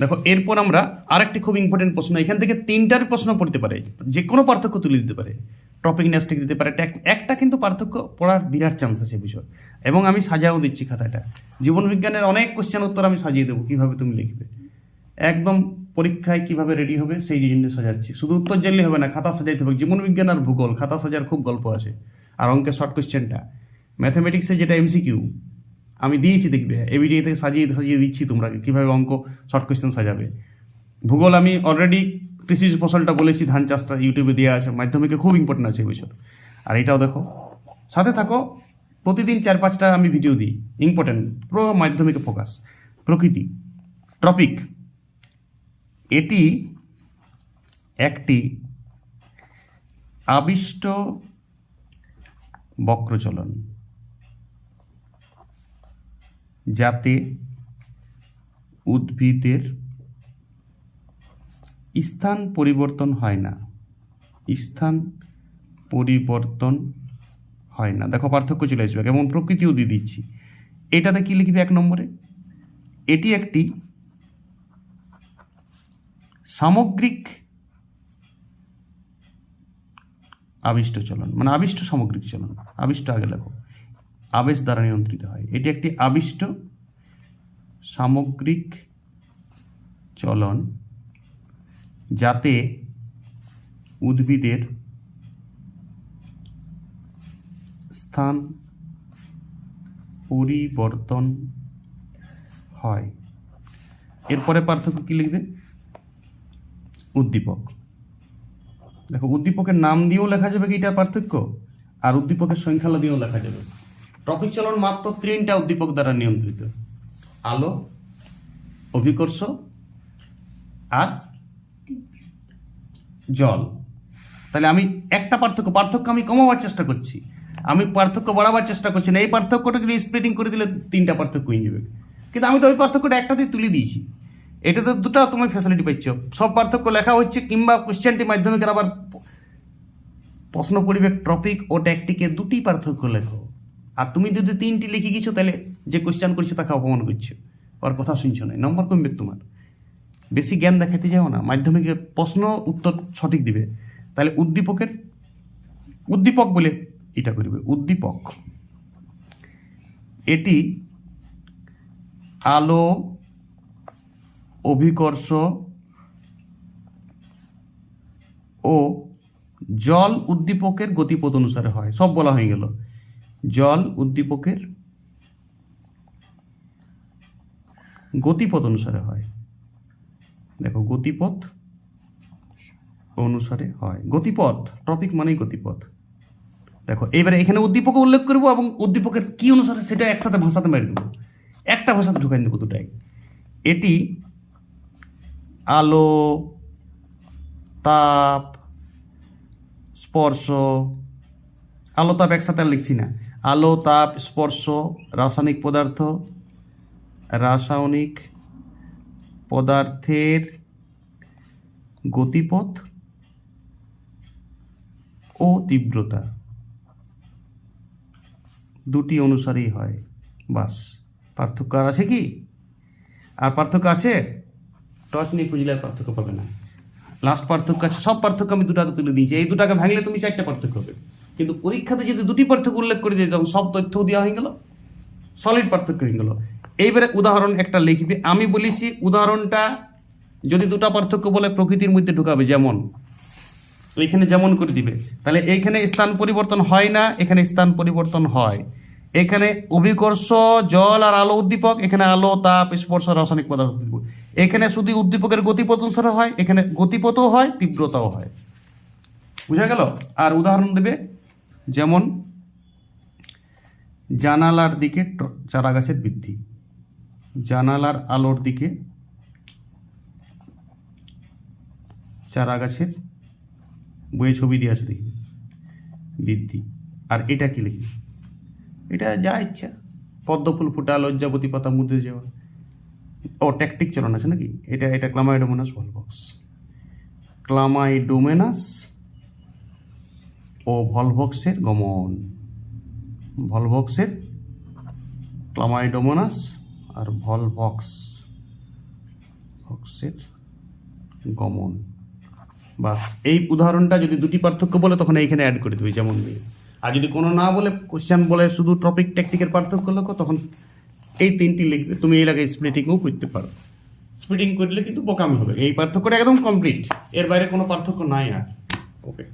দেখো, এরপর আমরা আরেকটি খুব ইম্পর্টেন্ট প্রশ্ন, এখান থেকে তিনটার প্রশ্ন পড়তে পারে, যে কোনো পার্থক্য তুলে দিতে পারে। টপিক নেস্টিক দিতে পারে একটা কিন্তু পার্থক্য পড়ার বিরাট চান্স আছে বিষয়। এবং আমি সাজাও দিচ্ছি খাতাটা। জীবনবিজ্ঞানের অনেক কোশ্চেন উত্তর আমি সাজিয়ে দেবো, কীভাবে তুমি লিখবে। একদম পরীক্ষায় কীভাবে রেডি হবে, সেই জন্য সাজাচ্ছি। শুধু উত্তর জানলে হবে না, খাতা সাজাইতে হবে। জীবনবিজ্ঞান আর ভূগোল, খাতা সাজার খুব গল্প আছে। আর অঙ্কের শর্ট কোশ্চেনটা ম্যাথামেটিক্সে যেটা এমসিকিউ আমি দিয়েছি দেখবে এবিডি থেকে সাজিয়ে সাজিয়ে দিচ্ছি তোমরা কীভাবে অঙ্ক শর্ট কোয়েশ্চেন সাজাবে। ভূগোল আমি অলরেডি কৃষি ফসলটা বলেছি, ধান চাষটা ইউটিউবে দেওয়া আছে, মাধ্যমিকে খুব ইম্পর্টেন্ট আছে এই বছর। আর এটাও দেখো, সাথে থাকো, প্রতিদিন চার পাঁচটা আমি ভিডিও দিই ইম্পর্টেন্ট পুরো মাধ্যমিকে ফোকাস প্রকৃতি টপিক এটি একটি আবিষ্ট বক্রচলন। যাতে উদ্ভিদের স্থান পরিবর্তন হয় না। স্থান পরিবর্তন হয় না। দেখো, পার্থক্য চলে আসবে। এবং প্রকৃতিও দিয়ে দিচ্ছি। এটাতে কি লিখবে এক নম্বরে? এটি একটি সামগ্রিক আবিষ্ট চলন। মানে আবিষ্ট সামগ্রিক চলন। আবিষ্ট আগে লেখো। আবেশ দ্বারা নিয়ন্ত্রিত হয়। এটি একটি আবিষ্ট সামগ্রিক চলন যাতে উদ্ভিদের স্থান পরিবর্তন হয়। এরপরে পার্থক্য কি লিখবে? উদ্দীপক। দেখো, উদ্দীপকের নাম দিয়েও লেখা যাবে কি? এটা পার্থক্য। আর উদ্দীপকের সংখ্যালা দিয়েও লেখা যাবে। টপিক চলন মাত্র তিনটা উদ্দীপক দ্বারা নিয়ন্ত্রিত। আলো, অভিকর্ষ আর জল। তাহলে আমি একটা পার্থক্য পার্থক্য আমি কমাবার চেষ্টা করছি। আমি পার্থক্য বাড়াবার চেষ্টা করছি না, এই পার্থক্যটাকে স্প্রেডিং করে দিলে তিনটা পার্থক্য হয়ে যাবে। কিন্তু আমি তো ওই পার্থক্যটা একটাতেই তুলে দিয়েছি। এটাতে দুটো তোমার ফ্যাসিলিটি পাচ্ছ। সব পার্থক্য লেখা হচ্ছে কিংবা কোশ্চেনটি মাধ্যমিকের আবার প্রশ্ন পরিবেশ টপিক ও ট্যাকটিকে দুটি পার্থক্য লেখো। আর তুমি যদি তিনটি লিখে গেছো, তাহলে যে কোশ্চেন করছ তাকে অপমান করছ। ওর কথা শুনছো না। নম্বর কমবে তোমার? বেশি জ্ঞান দেখাতে যাও না। মাধ্যমিকে প্রশ্ন, উত্তর সঠিক দিবে। তাহলে উদ্দীপকের, উদ্দীপক বলে এটা করবে। উদ্দীপক। এটি আলো, অভিকর্ষ ও জল উদ্দীপকের গতিপথ অনুসারে হয়। সব বলা হয়ে গেল। জল উদ্দীপকের গতিপথ অনুসারে হয়। দেখো, গতিপথ অনুসারে হয়। গতিপথ, টপিক মানেই গতিপথ। দেখো এবারে এখানে উদ্দীপক উল্লেখ করব এবং উদ্দীপকের কি অনুসারে সেটা একসাথে ভাষাতে মেরে দেবো। একটা ভাষাতে ঢুকাই দেবো দুটাই। এটি আলো, তাপ, স্পর্শ আলো তাপ একসাথে আর লিখছি না। আলো, তাপ, স্পর্শ, রাসায়নিক পদার্থ, রাসায়নিক পদার্থের গতিপথ ও তীব্রতা। দুটি অনুসারেই হয়। বাস। পার্থক্য আর আছে কি? আর পার্থক্য আছে? টর্চ নিয়ে খুঁজলে আর পার্থক্য পাবে না। লাস্ট পার্থক্য আছে। সব পার্থক্য আমি দুটাকে তুলে দিয়েছি। এই দুটাকে ভাঙলে তুমি চারটে পার্থক্য হবে কিন্তু পরীক্ষাতে যদি দুটি পার্থক্য উল্লেখ করে দিয়ে তখন সব তথ্য দেওয়া হয়ে গেল সলিড পার্থক্য হয়ে গেল। এইবারে উদাহরণ একটা লিখবে। আমি বলেছি, উদাহরণটা যদি দুটা পার্থক্য বলে প্রকৃতির মধ্যে ঢুকাবে, যেমন এখানে যেমন করে দিবে। তাহলে এইখানে স্থান পরিবর্তন হয় না, এখানে স্থান পরিবর্তন হয়। এখানে অভিকর্ষ, জল আর আলো উদ্দীপক, এখানে আলো, তাপ, স্পর্শ, রাসায়নিক পদার্থ উদ্দীপক। এখানে শুধু উদ্দীপকের গতিপথ অনুসারে হয়, এখানে গতিপথও হয়, তীব্রতাও হয়। বুঝা গেল? আর উদাহরণ দেবে যেমন জানালার দিকে চারা গাছের বৃদ্ধি, জানালার আলোর দিকে চারা গাছের বইয়ে ছবি দিয়ে আছে দেখি, বৃদ্ধি। আর এটা কি লিখি? এটা যা ইচ্ছা। পদ্ম ফুল ফুটা লজ্জাবতী পাতা মুদে যাওয়া ও ট্যাকটিক চলন আছে নাকি? এটা এটা ক্লামাইডোমোনাস ভলভক্স ক্লামাইডোমেনাস ও ভলভক্সের গমন। ভলভক্সের ক্লামাইডোমোনাস আর ভলভক্স। ভক্স কোর্সের গমন। বাস, এই উদাহরণটা যদি দুটি পার্থক্য বলে, তখন এইখানে অ্যাড করে দেবে যেমন দিয়ে। আর যদি কোনো না বলে কোশ্চেন বলে শুধু টপিক টেকনিকের পার্থক্য লেখো তখন এই তিনটি লিখবে। তুমি এই এলাকায় স্প্লিটিংও করতে পারো। স্প্লিটিং করলে কিন্তু বোকামি হবে। এই পার্থক্যটা একদম কমপ্লিট এর বাইরে কোনো পার্থক্য নাই আর। ওকে